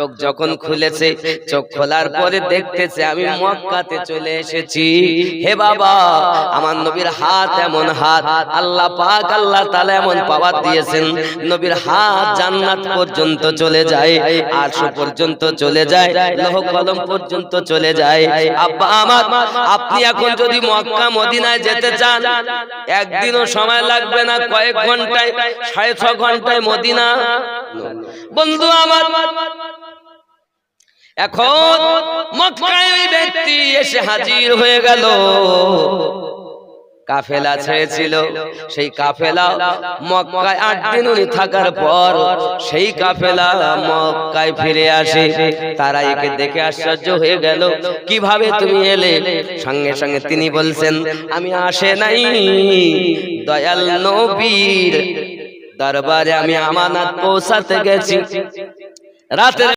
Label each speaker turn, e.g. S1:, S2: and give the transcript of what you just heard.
S1: চোখ যখন খুলেছে, চোখ খোলার পরে দেখতেছে আমি মক্কাতে চলে এসেছি। হে বাবা, আমার নবীর হাত এমন হাত, আল্লাহ পাক, আল্লাহ তাআলা এমন পাওয়ার দিয়েছেন। নবীর হাত জান্নাত পর্যন্ত চলে যায়, আরশ পর্যন্ত চলে যায়, লৌহ কলম পর্যন্ত চলে যায়। আব্বা, আমার, আপনি এখন যদি মক্কা, মদিনায় যেতে চান, একদিনও সময় লাগবে না, কয়েক ঘন্টায়, সাড়ে ছ ঘন্টায় মদিনা। বন্ধু আমার এখন মক্কায় ওই ব্যক্তি এসে হাজির হয়ে গেল। কাফেলা ছেড়েছিল। সেই কাফেলা মক্কায় আট দিন উনি থাকার পর সেই কাফেলা মক্কায় ফিরে আসে। তারা একে দেখে আশ্চর্য হয়ে গেল। কীভাবে তুমি এলে? সঙ্গে সঙ্গে তিনি বলছেন আমি আসে নাই। দয়াল নবীর দরবারে আমি আমানত পৌঁছাতে গেছি। রাতের